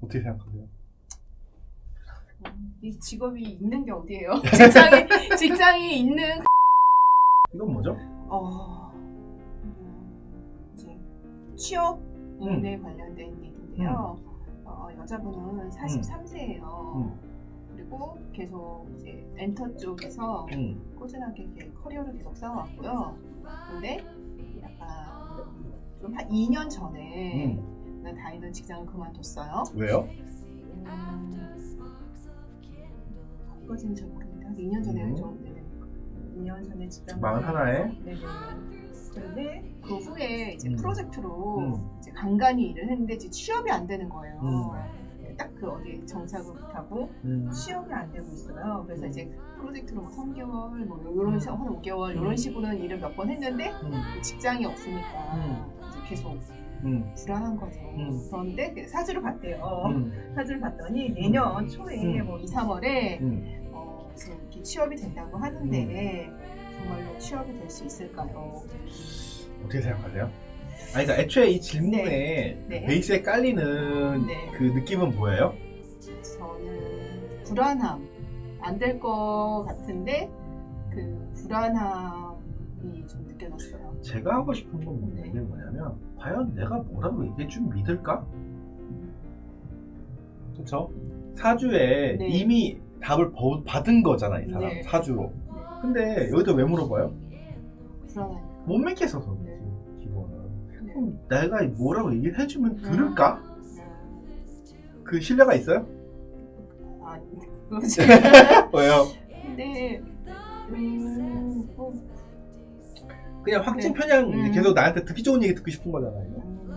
어떻게 생각하세요? 이 직업이 있는 게 어디예요? 직장이 직장이 있는 이건 뭐죠? 어 음, 이제 취업에 관련된 얘기인데요. 어, 여자분은 43세예요. 음. 그리고 계속 이제 엔터 쪽에서 음. 꾸준하게 이렇게 커리어를 계속 쌓아왔고요. 근데 약간 좀한 2년 전에 음. 다니던 직장을 그만뒀어요. 왜요? 그거지는 잘 모르겠는데 한 2년 전에 음. 좀 네. 2년 전에 직장 마흔 하나에? 네네. 그런데 그 후에 이제 음. 프로젝트로 음. 이제 간간히 일을 했는데 이제 취업이 안 되는 거예요. 음. 딱그 어디 정착을 못하고 음. 취업이 안 되고 있어요. 그래서 음. 이제 프로젝트로 뭐 3개월, 뭐 이런 식으로 한 5개월 이런 식으로는 일을 몇 번 했는데 음. 직장이 없으니까 계속 음. 불안한 거죠. 음. 그런데 그 사주를 봤대요. 음. 사주를 봤더니 내년 초에 음. 뭐 2, 3월에 음. 어, 무슨 이렇게 취업이 된다고 하는데 정말로 취업이 될 수 있을까요? 어떻게 생각하세요? 아니, 그러니까 애초에 이 질문에 네. 베이스에 깔리는 네. 그 느낌은 뭐예요? 저는 불안함 안 될 것 같은데 그 불안함 이 좀 느껴졌어요. 제가 하고 싶은 건 뭐냐면, 네. 뭐냐면 과연 내가 뭐라고 얘기해 주면 믿을까? 그렇죠? 사주에 네. 이미 답을 버- 받은 거잖아, 이 사람 네. 사주로. 근데 여기다 왜 물어봐요? 불안하니까. 못 믿겠어서 그렇지, 네. 기본은. 네. 그럼 내가 뭐라고 얘기를 해주면 들을까? 음, 그 신뢰가 있어요? 아, 그거지. 왜요? 근데 음, 뭐, 그냥 확증 네. 편향 음. 계속 나한테 듣기 좋은 얘기 듣고 싶은 거잖아요. 이거. 음,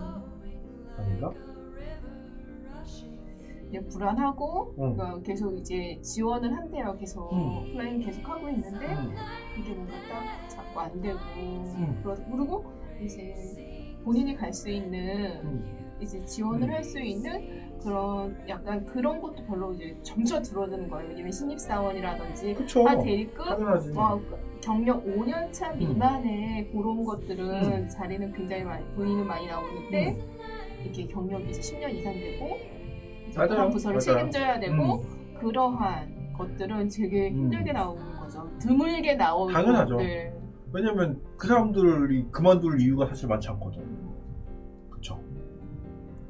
아닌가? 이제 불안하고 응. 그러니까 계속 이제 지원을 한대요. 계속 음. 플레인 계속 하고 있는데 음. 이게 뭔가 딱 자꾸 안 되고 음. 그러- 그리고 이제 본인이 갈 수 있는 음. 이제 지원을 음. 할수 있는 그런 약간 그런 것도 별로 이제 점차 줄어드는 거예요. 왜냐면 신입 사원이라든지 그쵸. 아 대리급. 와, 경력 5년 차 음. 미만의 그런 것들은 자리는 굉장히 많이 본인은 많이 나오는데 음. 이렇게 경력이 이제 10년 이상 되고 이제 맞아요. 그런 부서를 맞아요. 책임져야 되고 그러한 것들은 되게 음. 힘들게 나오는 거죠. 드물게 나오는 당연하죠. 네. 왜냐면 그 사람들이 그만둘 이유가 사실 많지 않거든. 그쵸.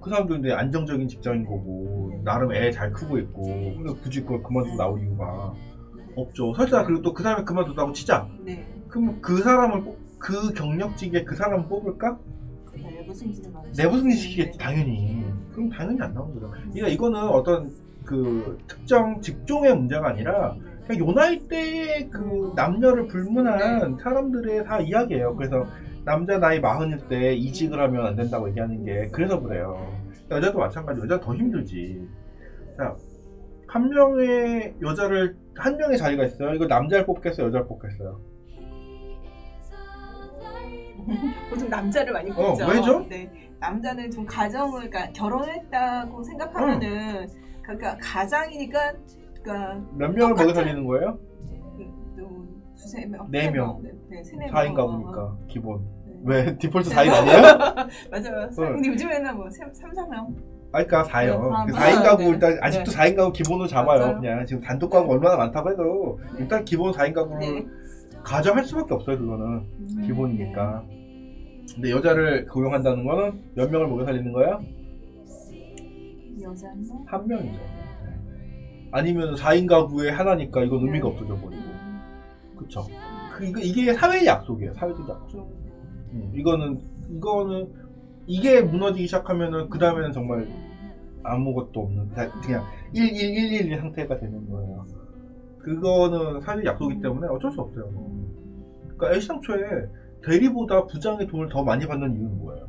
그 사람들은 안정적인 직장인 거고, 나름 애 잘 크고 있고, 근데 굳이 그걸 그만두고 나올 이유가 없죠. 설사 그리고 또 그 사람이 그만둔다고 치자. 네. 그럼 그 사람을, 뽑- 그 경력직에 그 사람을 뽑을까? 내부 승진을 많이 내부 승진시키겠지, 네. 당연히. 그럼 당연히 안 나오는 거죠. 그러니까 이거는 어떤 그 특정 직종의 문제가 아니라 그냥 요 나이 때의 그 남녀를 불문한 사람들의 다 이야기예요. 그래서 남자 나이 마흔일 때 이직을 하면 안 된다고 얘기하는 게 그래서 그래요. 여자도 마찬가지. 여자 더 힘들지. 자, 한 명의 여자를 한 명의 자리가 있어요. 이거 남자를 뽑겠어요, 여자를 뽑겠어요. 보통 남자를 많이 어, 뽑죠. 왜죠? 네. 남자는 좀 가정을, 그러니까 결혼했다고 생각하면은, 그러니까 가장이니까, 그러니까 몇 명을 먹여 살리는 거예요? 또 두세 명, 네 세 명. 네, 네, 세네 4인 명. 가구니까 기본. 네. 왜 디폴트 4인 아니에요? 맞아요. 어. 근데 요즘에는 뭐 3, 4명. 아, 그러니까 4요. 네, 4인 가구 네. 일단 아직도 4인 가구 기본으로 잡아요. 맞아요. 그냥 지금 단독 가구 얼마나 많다고 해도 네. 일단 기본 4인 가구를 네. 가정할 수밖에 없어요. 그거는 음, 기본이니까. 근데 여자를 고용한다는 거는 몇 명을 먹여 살리는 거야? 네. 여자는 뭐? 한 명이죠. 네. 아니면 4인 가구에 하나니까 이건 의미가 네. 없어져 버리고. 그쵸. 그, 이거, 이게 사회의 약속이에요. 사회적 약속. 음, 이거는, 이거는, 이게 무너지기 시작하면은, 그 다음에는 정말 아무것도 없는, 그냥- 그냥 1111 상태가 되는 거예요. 그거는 사회적 약속이기 때문에 어쩔 수 없어요. 그러니까 애시당초에 대리보다 부장의 돈을 더 많이 받는 이유는 뭐예요?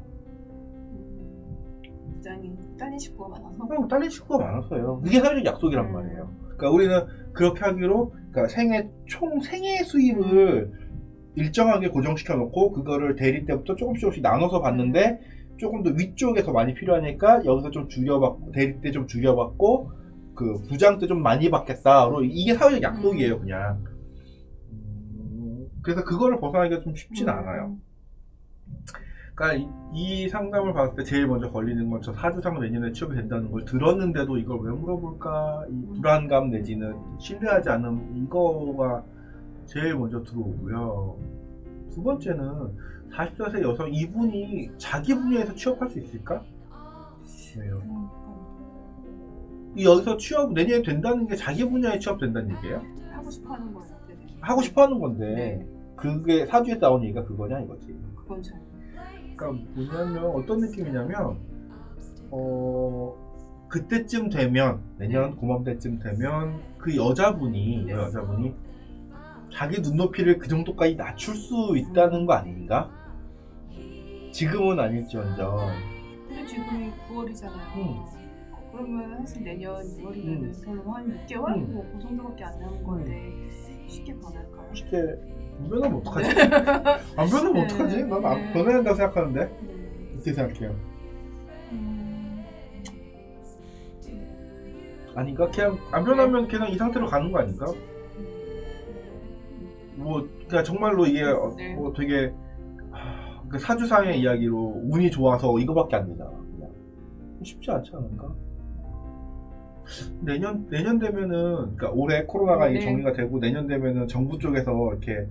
부장이 딸린 식구가 많아서. 그냥 딸린 식구가 많았어요. 그게 사회적 약속이란 음. 말이에요. 그러니까 우리는 그렇게 하기로 그러니까 생애 총 생애 수입을 일정하게 고정시켜 놓고 그거를 대리 때부터 조금씩 조금씩 나눠서 받는데 조금 더 위쪽에 서 많이 필요하니까 여기서 좀 줄여받고 대리 때좀 줄여받고 그 부장 때 좀 많이 받겠다로 이게 사회적 약속이에요 그냥. 음, 그래서 그거를 벗어나기가 좀 쉽진 음. 않아요. 그러니까 이, 이 상담을 받을 때 제일 먼저 걸리는 건 저 사주상 내년에 취업이 된다는 걸 들었는데도 이걸 왜 물어볼까? 이 불안감 내지는 신뢰하지 않음 이거가 제일 먼저 들어오고요. 두 번째는 44세 여성 이분이 자기 분야에서 취업할 수 있을까? 왜요? 이 여기서 취업 내년에 된다는 게 자기 분야에 취업된다는 얘기예요? 하고 싶어하는 거예요. 네. 하고 싶어 하는 건데 네. 그게 사주에 나온 얘기가 그거냐 이거지. 그건 잘. 그러니까 뭐냐면 어떤 느낌이냐면 어 그때쯤 되면 내년 네. 고맘때쯤 되면 그 여자분이 네. 여자분이 자기 눈높이를 그 정도까지 낮출 수 있다는 거 아닌가? 지금은 아닐지언정 근데 지금이 9월이잖아요. 음. 그러면 사실 내년 6월이면 음. 별로 한 6개월? 음. 뭐, 그 정도밖에 안 남은 건데 쉽게 변할까요? 쉽게 안 변하면 어떡하지? 안 변하면 네. 어떡하지? 난안 네. 변해야 된다고 생각하는데 네. 어떻게 생각해요? 음, 아닌가? 그냥 안 변하면 그냥 이 상태로 가는 거 아닌가? 뭐 그러니까 정말로 이게 어, 네. 뭐 되게 하, 그 사주상의 이야기로 운이 좋아서 이거밖에 안 되잖아. 그냥. 쉽지 않지 않을까? 내년 내년 되면은 그러니까 올해 코로나가 이제 네. 정리가 되고 내년 되면은 정부 쪽에서 이렇게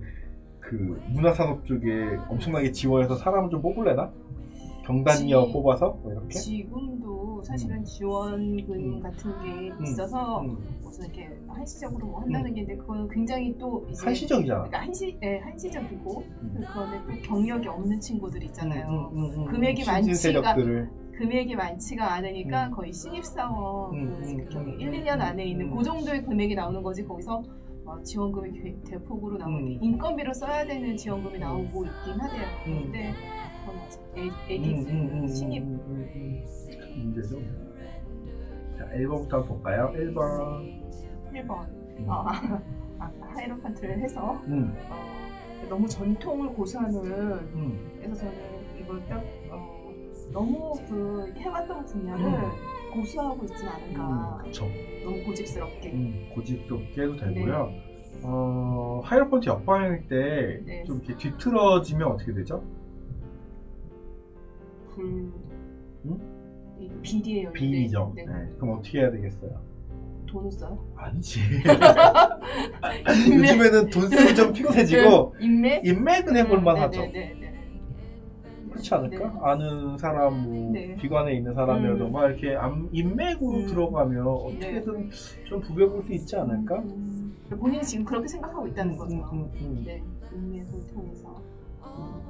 그 문화산업 쪽에 엄청나게 지원해서 사람을 좀 뽑을래나? 경단녀 지- 뽑아서 뭐 이렇게? 지금도 사실은 지원금 음. 같은 게 있어서 음, 무슨 이렇게 한시적으로 뭐 한다는 게 있는데 그거는 굉장히 또 이제 한시적이잖아. 그러니까 한시 네, 한시적이고 음. 그런데 또 경력이 없는 친구들 있잖아요. 음, 음, 음, 음. 금액이 많지가- 세력들을 금액이 많지가 않으니까 음. 거의 신입사원 음, 그 음, 경력 음, 1, 2년 안에 있는 음. 그 정도의 금액이 나오는 거지 거기서 어, 지원금이 대- 대폭으로 나오는데 음. 인건비로 써야 되는 지원금이 나오고 있긴 하대요. 음. 근데 그건 아직 애, 애기 음, 음, 음, 신입 음, 음, 음. 문제죠. 자, 1번부터 한번 볼까요? 1번. 1번 음. 어, 아, 하이로판트를 해서 음, 어, 너무 전통을 고수하는 음, 그래서 저는 이걸 딱 어, 너무 그 해왔던 분야를 음. 고수하고 있진 않은가 음, 그쵸. 너무 고집스럽게 음, 고집스럽게 해도 되고요. 어, 하이로폰트 역방일 때 네. 좀 이렇게 뒤틀어지면 어떻게 되죠? 불 비리예요. 비리죠. 네. 네. 그럼 어떻게 해야 되겠어요? 돈을 써요? 아니지. 요즘에는 돈 쓰기 좀 피곤해지고 그 인맥 인맥은 해볼만 하죠. 네, 네, 네, 네. 그렇지 않을까? 네. 아는 사람, 뭐 네. 기관에 있는 사람이라도 음. 막 이렇게 암- 인맥으로 음. 들어가면 어떻게든 좀 부벼볼 수 있지 않을까? 음, 본인이 지금 그렇게 생각하고 있다는 음, 거죠. 음, 음, 음. 네, 인맥을 통해서. 도,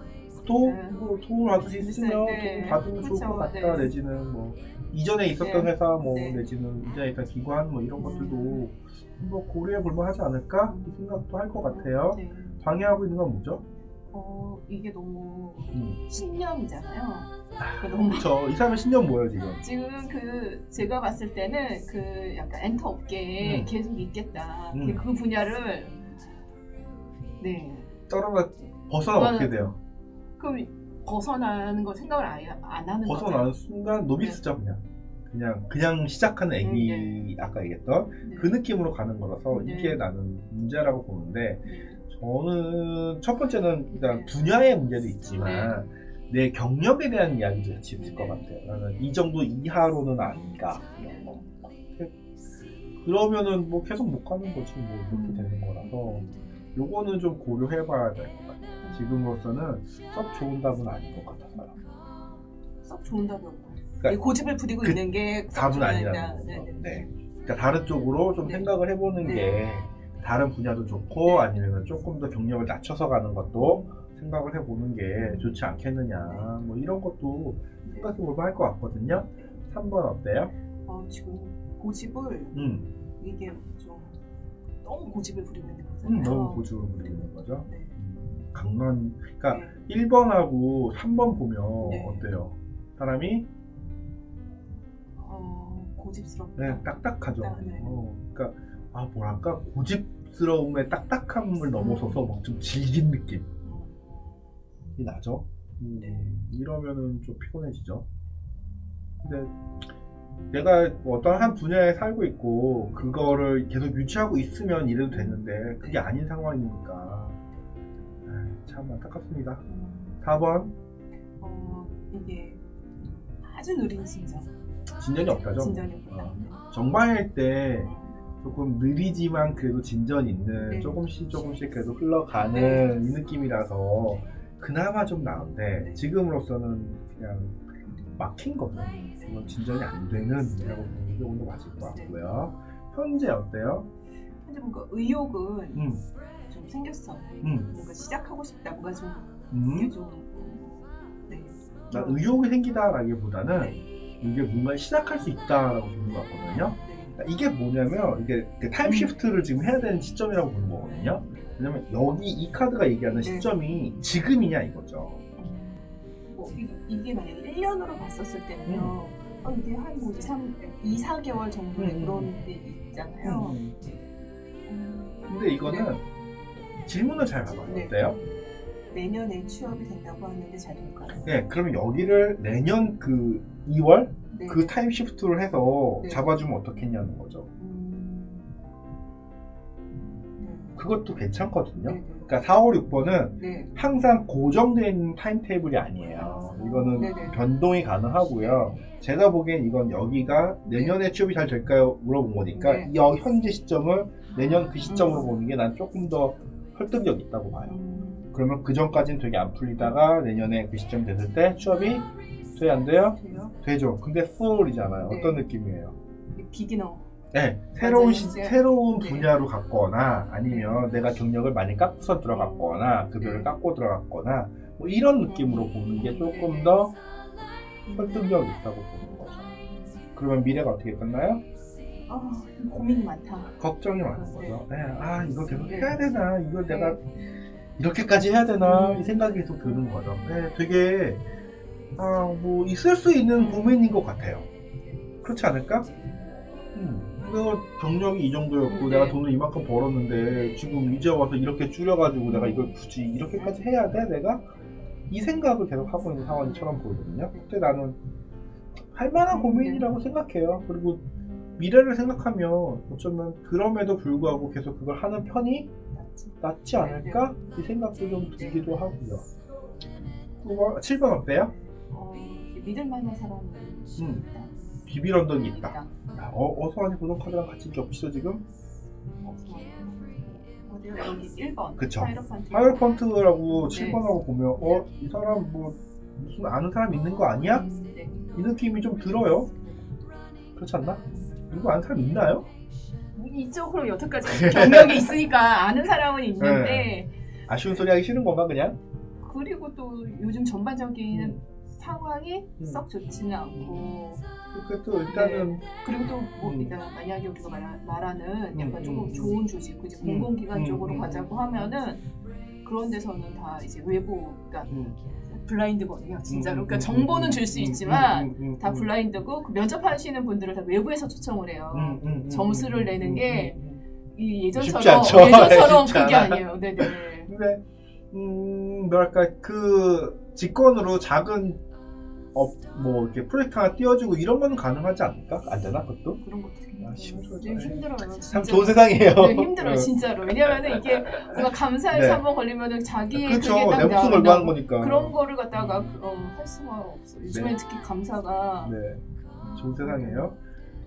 네. 뭐 도움을 받을 수 있으면 네. 도움 받으면 좋을 그쵸, 것 같다 네. 내지는 뭐 이전에 있었던 네. 회사 뭐 네. 내지는 이전에 있던 기관 뭐 이런 것들도 음. 뭐 고려해 볼만 하지 않을까 이 생각도 할 것 같아요 네. 방해하고 있는 건 뭐죠? 어, 이게 너무 음. 신념이잖아요. 그 너무 그쵸 이 사람의 신념 뭐예요 지금? 지금 그 제가 봤을 때는 그 약간 엔터 업계에 음. 계속 있겠다. 음. 그 분야를 네. 떨어나 그거는 돼요? 그럼 벗어나는 거 생각을 아예 안 하는 거예요. 벗어나는 순간 노비스죠 그냥 그냥 그냥 시작하는 애기 아까 얘기했던 네. 그 느낌으로 가는 거라서 네. 이게 나는 문제라고 보는데 네. 저는 첫 번째는 일단 네. 분야의 문제도 있지만 내 경력에 대한 이야기도 같이 있을 것 네. 같아요. 나는 이 정도 이하로는 아닌가. 이런 거. 그러면은 뭐 계속 못 가는 거지 뭐 이렇게 음. 되는 거라서 요거는 좀 고려해봐야 될 것 같아요. 지금으로서는 썩 좋은 답은 아닌 것 같아서요. 썩 좋은 답이 없고 그러니까 이 고집을 부리고 그 있는 게썩 답은 아니라는. 거죠. 네, 네. 네. 그러니까 다른 쪽으로 좀 네. 생각을 해보는 네. 게 다른 분야도 좋고 아니면 조금 더 경력을 낮춰서 가는 것도 생각을 해보는 게 좋지 않겠느냐 뭐 이런 것도 생각해 볼만 할 것 같거든요 3번 어때요? 어, 지금 고집을 음, 이게 좀 너무 고집을 부리고 있는 거잖아요. 음 너무 고집을 부리는 거죠 네. 음, 강한 그러니까 네. 1번하고 3번 보면 네. 어때요? 사람이 어, 고집스럽다. 네, 딱딱하죠 아, 네. 어, 그러니까 아 뭐랄까 고집스러움의 딱딱함을 넘어서서 막 좀 질긴 느낌 음. 이 나죠. 음, 네. 이러면은 좀 피곤해지죠. 근데 내가 뭐 어떤 한 분야에 살고 있고 그거를 계속 유지하고 있으면 이래도 되는데 그게 네. 아닌 상황이니까 참 안타깝습니다. 음. 4번 어, 이게 아주 느린 진전, 진전이 없다죠. 진전이 없다. 어. 정방일 때 조금 느리지만 그래도 진전 있는 네. 조금씩 조금씩 그래도 흘러가는 네. 이 느낌이라서 그나마 좀 나은데 네. 지금으로서는 그냥 막힌 거죠. 이건 진전이 안 되는 이라고 보는 게더 맞을 것 네. 같고요. 현재 어때요? 현재 뭔가 의욕은 음, 좀 생겼어요. 음, 뭔가 시작하고 싶다. 뭔가 좀 음. 이게 좀 어, 네. 나 의욕이 생기다라기보다는 네. 이게 뭔가 시작할 수 있다라고 보는 것 같거든요. 네. 그러니까 이게 뭐냐면 이게 그 타임 시프트를 지금 해야 되는 시점이라고 보는 거거든요. 왜냐면 여기 이 카드가 얘기하는 네. 시점이 지금이냐 이거죠. 뭐 이, 이게 만약에 1년으로 봤었을 때는요. 어, 이게 한뭐 2, 3, 2, 4개월 정도의 음. 그런 게 있잖아요. 음. 음, 근데 이거는 질문을 잘 봐봐요. 네. 어때요? 내년에 취업이 된다고 하는데 잘 될까요? 네, 그러면 여기를 내년 그 2월 네. 그 타임 시프트를 해서 네. 잡아주면 어떻겠냐는 거죠. 음, 그것도 괜찮거든요. 네. 네. 그러니까 4, 5, 6번은 네. 항상 고정된 타임 테이블이 아니에요. 이거는 네네. 변동이 가능하고요. 제가 보기엔 이건 여기가 내년에 취업이 잘 될까요? 물어본 거니까 네. 이 여- 현재 시점을 내년 그 시점으로 음. 보는 게 난 조금 더 설득력 있다고 봐요. 음, 그러면 그 전까지는 되게 안 풀리다가 내년에 그 시점 됐을 때 취업이 돼야 안 돼요? 돼요? 되죠. 근데 풀이잖아요. 네. 어떤 느낌이에요? 비기너. 네, 새로운. 시, 새로운 네. 분야로 갔거나 아니면 내가 경력을 많이 깎고서 들어갔거나 급여를 네. 깎고 들어갔거나 뭐 이런 느낌으로 음. 보는 게 조금 네. 더 설득력 있다고 보는 거죠. 그러면 미래가 어떻게 끝나요? 아, 고민이 많다. 걱정이 많은 네. 거죠. 네, 아 이거 계속 네. 해야 되나? 이걸 내가 네. 이렇게까지 해야 되나? 음. 이 생각이 계속 드는 거죠. 네, 되게 아, 뭐 있을 수 있는 고민인 것 같아요. 그렇지 않을까? 음, 내가 경력이 이 정도였고 네. 내가 돈을 이만큼 벌었는데 지금 이제 와서 이렇게 줄여가지고 내가 이걸 굳이 이렇게까지 해야 돼? 내가 이 생각을 계속 하고 있는 상황처럼 보이거든요. 근데 나는 할 만한 고민이라고 생각해요. 그리고 미래를 생각하면 어쩌면 그럼에도 불구하고 계속 그걸 하는 편이? 낫지 않을까? 이 생각도 좀 들기도 하고요. 7번 어때요? 어, 믿을 만한 사람이 음. 있다. 비빌 언덕이 있다. 야, 어, 어서 하니 고정 카드랑 같이 겹치죠 지금? 여기 1번. 그쵸. 네. 7번하고 보면 어? 이 사람 뭐 무슨 아는 사람 있는 거 아니야? 음, 네. 이 느낌이 좀 들어요. 그렇지 않나? 누구 아는 사람 있나요? 이쪽으로 여태까지 경력이 있으니까 아는 사람은 있는데 아쉬운 소리 하기 싫은 건가 그냥? 그리고 또 요즘 전반적인 음. 상황이 음. 썩 좋지는 않고 그래도 일단은 그리고 또뭐 음. 일단 만약에 우리가 말, 말하는 음, 약간 조금 음, 좋은 조직, 음, 공공기관 음, 쪽으로 음, 가자고 하면은 그런 데서는 다 이제 외부, 그러니까 음, 블라인드거든요, 진짜로. 음, 그러니까 음, 정보는 음, 줄수 음, 있지만 다 음, 블라인드고 그 면접하시는 분들을 다 외부에서 초청을 해요. 점수를 음, 내는 음, 게. 이 예전처럼. 예전처럼 그게. 아니에요. 네네. 근데 음 뭐랄까 그 직권으로 작은 어, 뭐 이렇게 프로젝트 하나 띄워주고 이런 거는 가능하지 않을까? 안 되나 그것도? 그런 것도 아, 힘들어요. 네, 힘들어요. 참 진짜. 좋은 세상이에요. 네, 힘들어요, 어. 진짜로. 왜냐면은 이게 뭔가 감사해서 네. 한번 걸리면은 자기의 그렇죠. 그게 딱내 목숨 걸고 하는 거니까. 그런 거를 갖다가 어, 할 수가 없어. 요즘에 네. 특히 감사가 네, 좋은 세상이에요.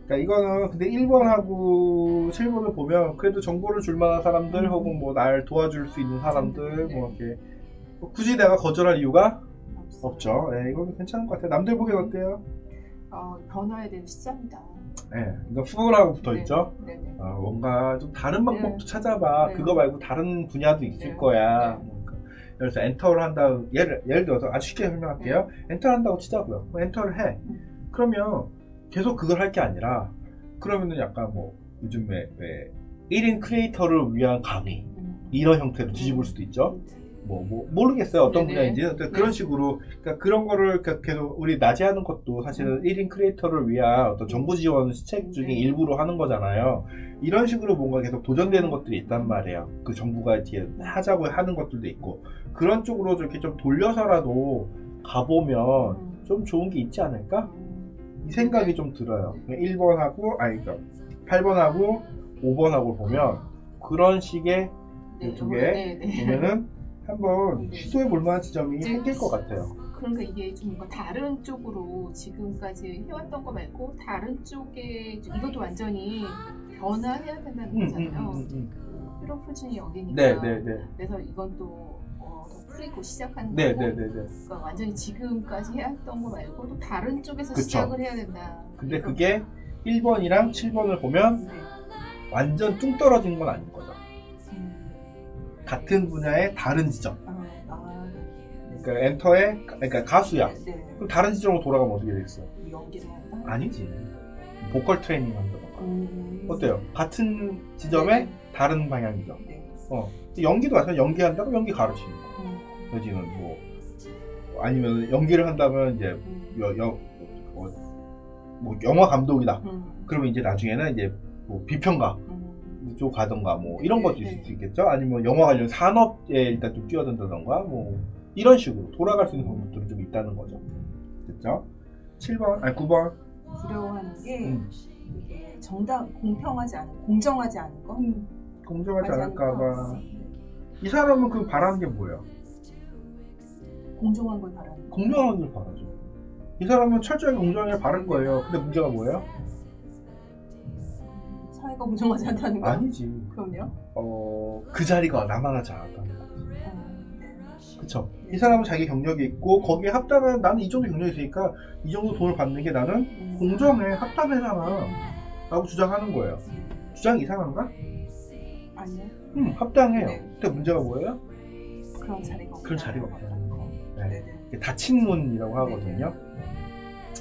그러니까 이거는 근데 1번하고 7번을 보면 그래도 정보를 줄 만한 사람들 음. 혹은 뭐 날 도와줄 수 있는 사람들 네. 뭐 이렇게 뭐 굳이 내가 거절할 이유가 없어. 없죠. 네, 이거는 괜찮은 것 같아요. 남들 보기엔 어때요? 어, 변화에 대한 시작이다. 네, 이거 풀하고 붙어 있죠. 네 네. 아, 뭔가 좀 다른 방법도 네. 찾아봐. 네. 그거 말고 다른 분야도 있을 네. 거야. 네. 그러니까 그래서 엔터를 한다. 예를 예를 들어서 아주 쉽게 설명할게요. 엔터를 한다고 치자고요. 뭐 엔터를 해. 음. 그러면 계속 그걸 할 게 아니라 그러면은 약간 뭐 요즘에 왜 1인 크리에이터를 위한 강의 음. 이런 형태로 뒤집을 수도 있죠. 뭐, 뭐 모르겠어요 어떤 네네. 분야인지 근데 그런 네. 식으로 그러니까 그런 거를 그- 계속 우리 낮에 하는 것도 사실은 음. 1인 크리에이터를 위한 어떤 정보 지원 시책 중에 네. 일부로 하는 거잖아요 이런 식으로 뭔가 계속 도전되는 것들이 있단 말이에요 그 정부가 뒤에 하자고 하는 것들도 있고 그런 쪽으로 좀 이렇게 좀 돌려서라도 가보면 음. 좀 좋은 게 있지 않을까 음. 이 생각이 좀 들어요 1번하고 아니 그러니까 8번하고 5번하고 보면 그런 식의 네, 두 네, 개 네, 네. 보면은 한번 네. 시도해 볼 만한 지점이 네. 생길 것 같아요. 그러니까 이게 좀 뭔가 다른 쪽으로 지금까지 해왔던 거 말고 다른 쪽에 좀 이것도 완전히 변화해야 된다는 음, 음, 거잖아요. 음, 음. 히로 푸진이 여기니까. 네, 네, 네. 그래서 이건 또 어, 더 풀리고 시작하는 네, 거고. 네, 네, 네. 그러니까 완전히 지금까지 해왔던 거 말고 또 다른 쪽에서 그쵸. 시작을 해야 된다. 근데 그게 1번이랑 7번을 보면 네. 완전 뚱 떨어진 건 아닌 거죠. 음, 같은 분야의 다른 지점. 아, 아, 그러니까 엔터의 그러니까 가수야. 네, 네. 그럼 다른 지점으로 돌아가면 어떻게 되겠어? 연기를 한다. 아니지. 보컬 트레이닝 한다던가. 음. 어때요? 같은 지점의 네. 다른 방향이죠. 네. 어. 연기도 마찬가지 연기한다고 연기 가르치는 거. 음, 여지는 뭐 아니면 연기를 한다면 이제 음, 여, 여, 어, 뭐 영화 감독이다. 음, 그러면 이제 나중에는 이제 뭐 비평가 음. 쪽 가던가 뭐 이런 것도 네, 있을 네. 수 있겠죠. 아니면 영화 관련 산업에 일단 좀 뛰어든다던가 뭐 이런 식으로 돌아갈 수 있는 방법들이 좀 있다는 거죠. 됐죠? 7번, 아니 9번. 두려워하는 게 음. 이게 정당 공평하지 않은 공정하지 않은 거. 공정하지 하지 않을까봐. 않을까? 이 사람은 그 바라는 게 뭐예요? 공정한 걸 바라는 거. 공정하길 바라죠. 이 사람은 철저하게 공정하게 바랄 거예요. 근데 문제가 뭐예요? 사회가 공정하지 않다는 거. 아니지. 그럼요. 어, 그 자리가 나만 하지 않았다는 거. 음, 네. 그쵸? 이 사람은 자기 경력이 있고 거기에 합당한 나는 이 정도 경력이 있으니까 이 정도 돈을 받는 게 나는 음. 공정해 합당해잖아 라고 주장하는 거예요. 주장 이상한가? 아니요. 음, 합당해요. 네. 근데 문제가 뭐예요? 그런 자리가 그런 자리가 없다는 거. 네. 닫힌 문이라고 하거든요.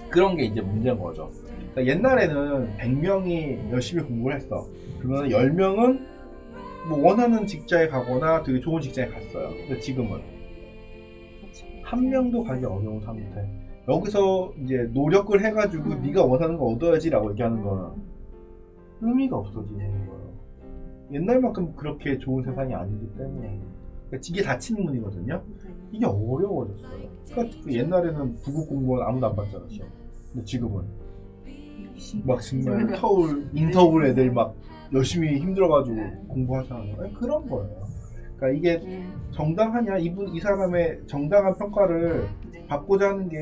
그런 게 이제 문제인 거죠. 그러니까 옛날에는 100명이 열심히 공부를 했어. 그러면 10명은 뭐 원하는 직장에 가거나 되게 좋은 직장에 갔어요. 근데 지금은. 한 명도 가기 어려운 상태. 여기서 이제 노력을 해가지고 음. 네가 원하는 거 얻어야지라고 얘기하는 거는 의미가 없어지는 거예요. 옛날만큼 그렇게 좋은 세상이 아니기 때문에 그러니까 이게 닫힌 문이거든요. 네. 이게 어려워졌어요. 그러니까 그 옛날에는 부국 공무원 아무도 안 받잖아 시험. 근데 지금은 막 정말 네. 서울 인서울 애들 막 열심히 힘들어가지고 네. 공부하잖아요. 아니, 그런 거예요. 그러니까 이게 네. 정당하냐 이분 이 사람의 정당한 평가를 네. 받고자 하는 게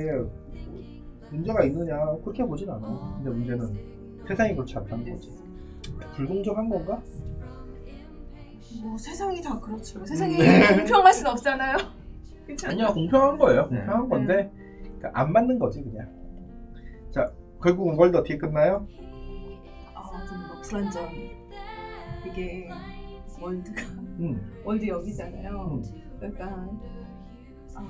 문제가 있느냐 그렇게 보진 않아. 근데 문제는 세상이 그렇지 않다는 네. 거지. 불공정한 건가? 뭐 세상이 다 그렇죠. 세상이 네. 공평할 순 없잖아요. 그렇죠? 아니야 공평한 거예요. 네. 공평한 건데 그러니까 안 맞는 거지 그냥. 자 결국은 월드 어떻게 끝나요? 아, 좀뭐 불안전. 이게 월드가 음, 월드 여기잖아요. 음, 그러니까 아,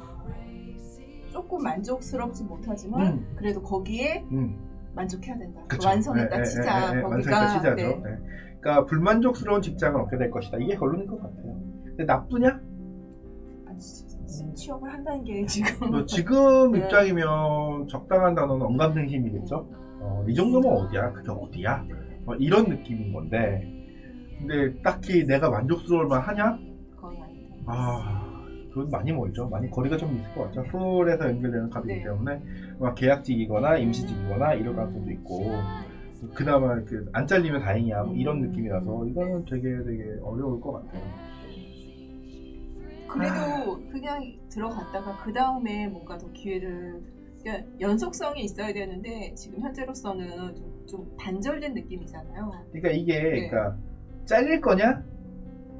조금 만족스럽지 못하지만 음, 그래도 거기에 음. 만족해야 된다. 그쵸. 완성했다 예, 예, 치자. 예, 예, 거기가 완성했다 치자죠. 네. 네. 그러니까 불만족스러운 직장을 얻게 될 것이다. 이게 결론인 것 같아요. 근데 나쁘냐? 아니, 지- 취업을 한다는 게 지금 뭐 지금 네. 입장이면 적당한 단어는 언감생심이겠죠. 어, 이 정도면 어디야? 그게 어디야? 어, 이런 느낌인 건데. 근데 딱히 내가 만족스러울 만하냐? 그건 아니다. 아, 그건 많이 멀죠. 많이 거리가 좀 있을 것 같죠. 서울에서 연결되는 값이기 네. 때문에 막 계약직이거나 임시직이거나 이럴 가능성도 있고 그나마 그안 잘리면 다행이야 뭐 이런 음. 느낌이라서 이거는 되게 되게 어려울 것 같아요. 그래도 그냥 들어갔다가 그 다음에 뭔가 더 기회를 그러니까 연속성이 있어야 되는데 지금 현재로서는 좀, 좀 단절된 느낌이잖아요. 그러니까 이게 네. 그러니까 잘릴 거냐?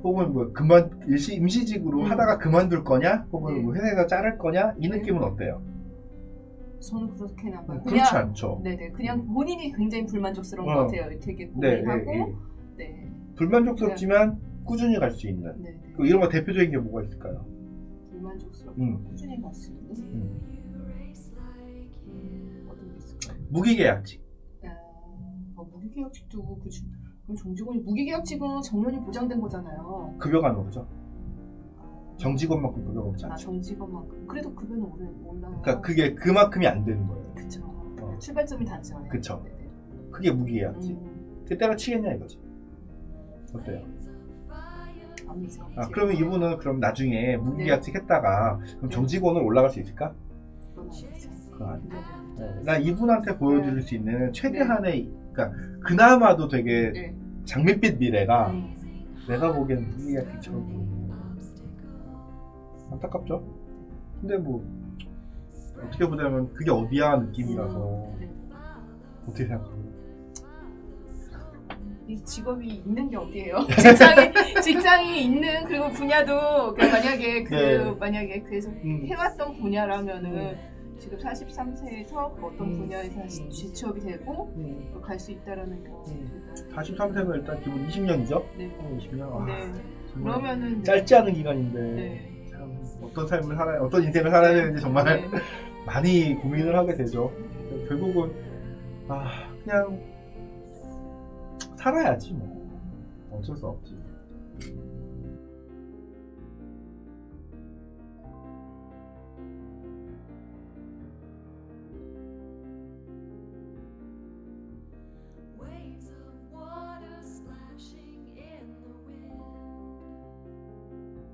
혹은 뭐 그만 일시 임시직으로 음. 하다가 그만둘 거냐? 혹은 네. 뭐 회사에서 자를 거냐? 이 네. 느낌은 어때요? 저는 그렇게 나봐요. 음, 그렇지 않죠. 네네 그냥 본인이 굉장히 불만족스러운 어. 것 같아요. 되게 네, 고민하고 네, 네, 네. 불만족스럽지만 꾸준히 갈 수 있는. 그 이런 거 대표적인 게 뭐가 있을까요? 불만족스럽고 음. 꾸준히 음. 어떤 게 있을까요? 무기계약직. 아, 어, 무기계약직도. 그럼 정직원이 무기계약직은 정년이 보장된 거잖아요. 급여가 안 오르죠. 아, 정직원만큼 급여가 오르지 아 않죠. 정직원만큼 그래도 급여는 올라요. 그러니까 그게 그만큼이 안 되는 거예요. 그쵸. 어. 출발점이 다르잖아요. 그쵸. 네네. 그게 무기계약직. 음, 그때랑 치겠냐 이거지. 어때요? 아니죠. 아 그러면 이분은 그럼 나중에 무기계약직 했다가 그럼 네. 정직원으로 올라갈 수 있을까? 그건 아니죠. 그건. 네. 나 이분한테 보여줄 수 있는 최대한의 그러니까 그나마도 되게 네. 장밋빛 미래가 음, 내가 보기에는 무기계약직처럼 보이는 안타깝죠. 근데 뭐 어떻게 보자면 그게 어디야 느낌이라서 네. 어떻게 생각해요? 이 직업이 있는 게 어디예요? 직장이 직장이 있는 그리고 분야도 그 만약에 그 네. 만약에 그래서 음. 해왔던 분야라면은 지금 43세에서 어떤 음. 분야에서 시- 취업이 되고 음. 갈 수 있다라는 게 음. 43세면 일단 기본 20년이죠? 네. 20년? 아, 네. 정말 그러면은 짧지 않은 기간인데 네. 참 어떤 삶을 살아야 어떤 인생을 살아야 되는지 정말 네. 많이 고민을 하게 되죠. 결국은 아 그냥 살아야지 뭐 어쩔 수 없지.